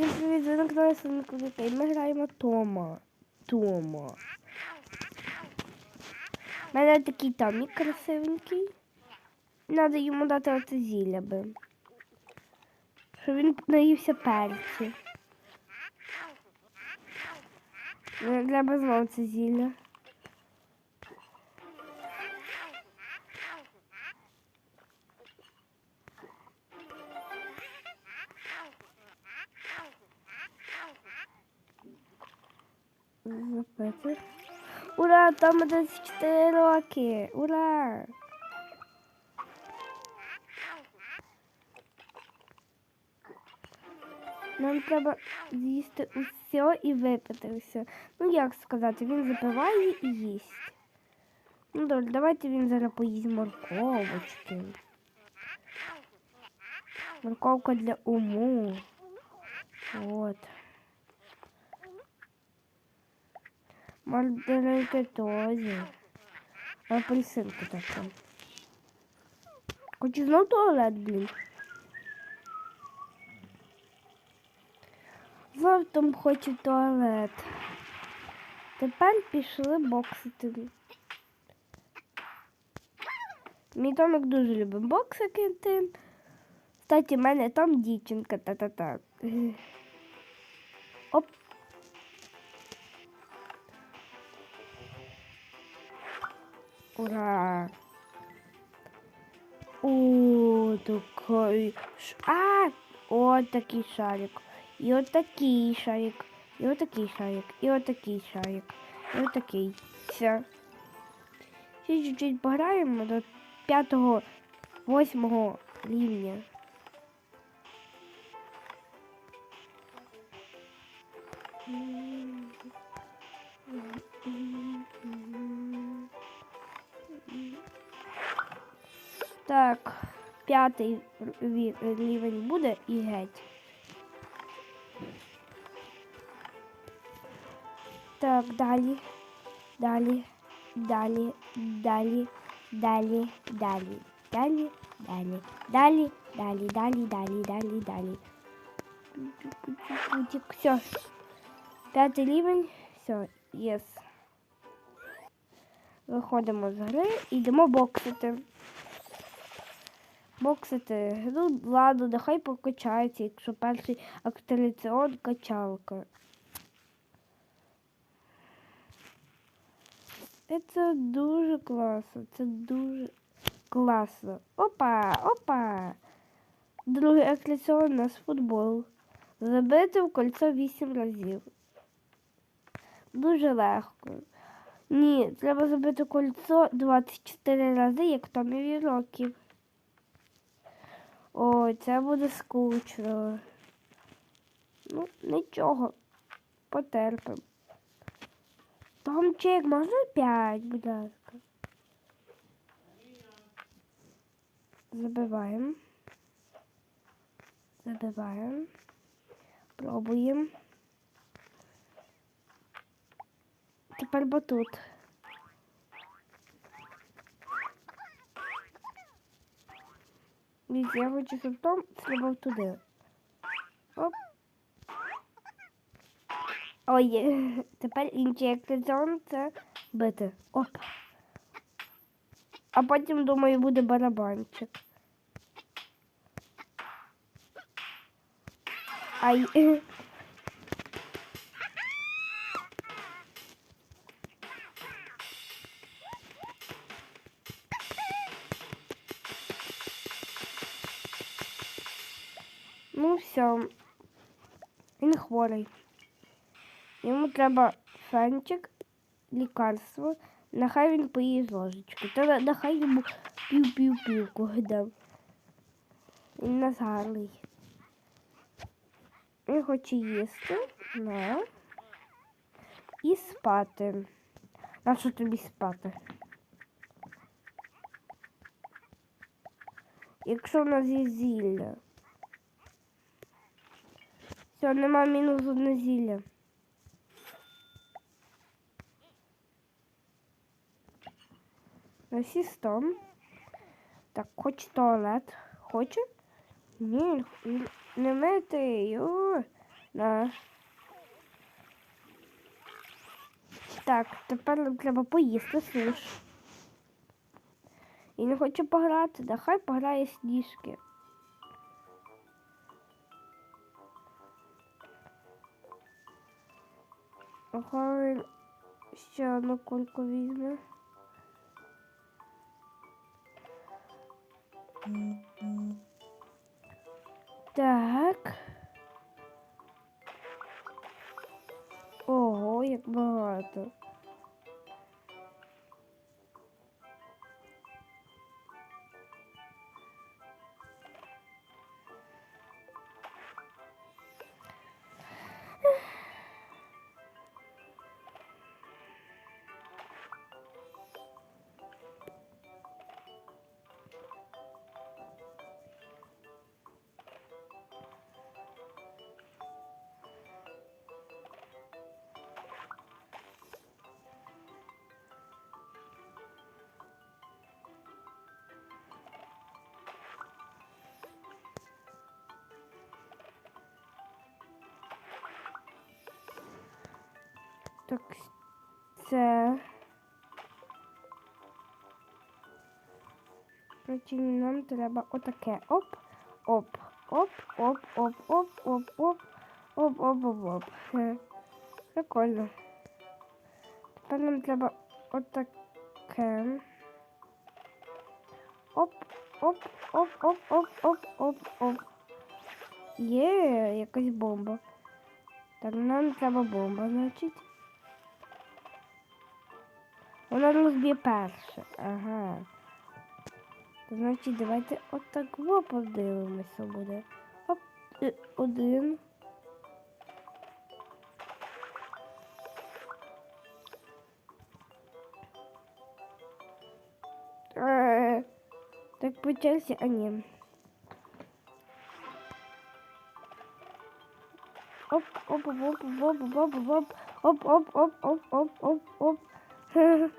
Привіт, ви на каналі Сонниковика. І ми граємо Тома. Тома. У мене такий Томік красивенький. Надо йому дати оце зілля би. Щоб він наївся перці. Мені Треба знову це зілля. Запити. Ура! Там 24 роки! Ура! Нам треба з'їсти усе і випити все. Ну як сказати, він запиває і їсть. Ну добре, давайте він зараз поїсть морковочки. Морковка для уму. От. Мандаринки теж. Апельсинки така. Хочу знов туалет, блін. Знов там хочу туалет. Тепер пішли боксити. Мій Томик дуже любить боксики. Кстати, в мене там дівчинка та-та-та. Ура! О, такой... ш- А! Вот такий шарик. І от такий шарик. І от такий шарик. І от такий шарик. І от такий. Все. Ще чуть-чуть пограємо до п'ятого, восьмого рівня. Так, п'ятий рівень буде і геть. Так, далі, далі, далі, далі, далі, далі, далі, далі, далі, далі, далі, далі, далі, далі. Все. П'ятий рівень. Все, єс. Виходимо з гри і йдемо боксити. Боксити. Ну, ладно, нехай покачається, якщо перший активаціон качалка. І Це дуже класно, це дуже класно. Опа, опа. Другий активаціон у нас футбол. Забити в кольцо 8 разів. Дуже легко. Ні, треба забити кольцо 24 рази, як в Томі років. Ой, це буде скучно. Ну, нічого. Потерпимо. Томчик, можна 5, будь ласка. Забиваємо. Забиваємо. Пробуємо. Тепер батут. Дивіться, я щоб Том стрибав туди. Оп. Ой, тепер інший активіон це бити. Оп. А потім, думаю, буде барабанчик. Ай. Ну все. Він хворий. Йому треба фенчик, лікарство. Нехай він поїсть з ложечки. Нехай йому пів-пів-півку дам. Він нас гарний. Він хоче їсти. На. І спати. На що тобі спати? Якщо в нас є зілля. Все, нема мінус одне зілля. На Насістом. Так, хоче туалет. Хоче? Ні, не митий. О, На. Так, тепер нам треба поїсти суш. І не хочу пограти, да хай пограє сніжки. Хай ще одну кульку візьме. Так. Ого, як багато. Так, це. Потім нам треба отаке. Оп, оп, оп, оп, оп, оп, оп, оп, оп, оп, оп, оп. Прикольно. Тепер нам треба отаке. Оп, оп, оп, оп, оп, оп, оп, оп. Є якась бомба. Так, нам треба бомба, значить. Вона розб'є перше. Ага. Значить, давайте отак во подивимося буде. Оп, е, один. Е, Так почався, а ні. Оп, оп, оп, оп, оп, оп, оп, оп, оп, оп, оп, оп, оп, оп, оп. 呵呵。